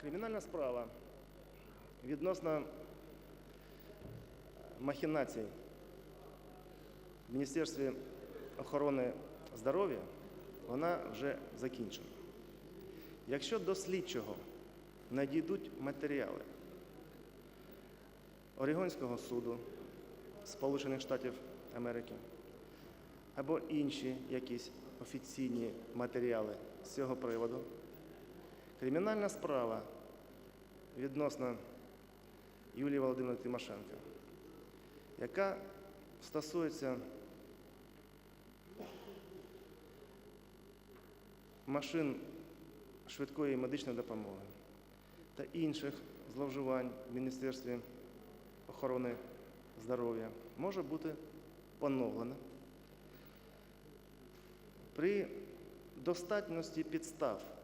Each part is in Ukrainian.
Кримінальна справа відносно махінацій в Міністерстві охорони здоров'я вона вже закінчена. Якщо до слідчого надійдуть матеріали Орегонського суду Сполучених Штатів Америки або інші якісь офіційні матеріали з цього приводу, кримінальна справа відносно Юлії Володимирівни Тимошенко, яка стосується машин швидкої медичної допомоги та інших зловживань в Міністерстві охорони здоров'я може бути поновлена. При достатності підстав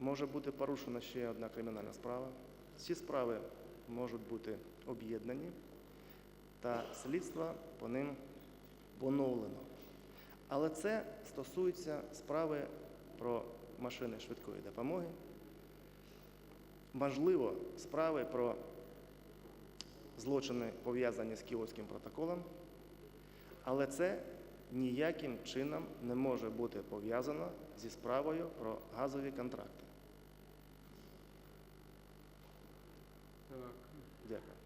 може бути порушена ще одна кримінальна справа. Ці справи можуть бути об'єднані та слідство по ним поновлено. Але це стосується справи про машини швидкої допомоги, можливо, справи про злочини, пов'язані з Київським протоколом, але це ніяким чином не може бути пов'язано зі справою про газові контракти. Так. Дякую.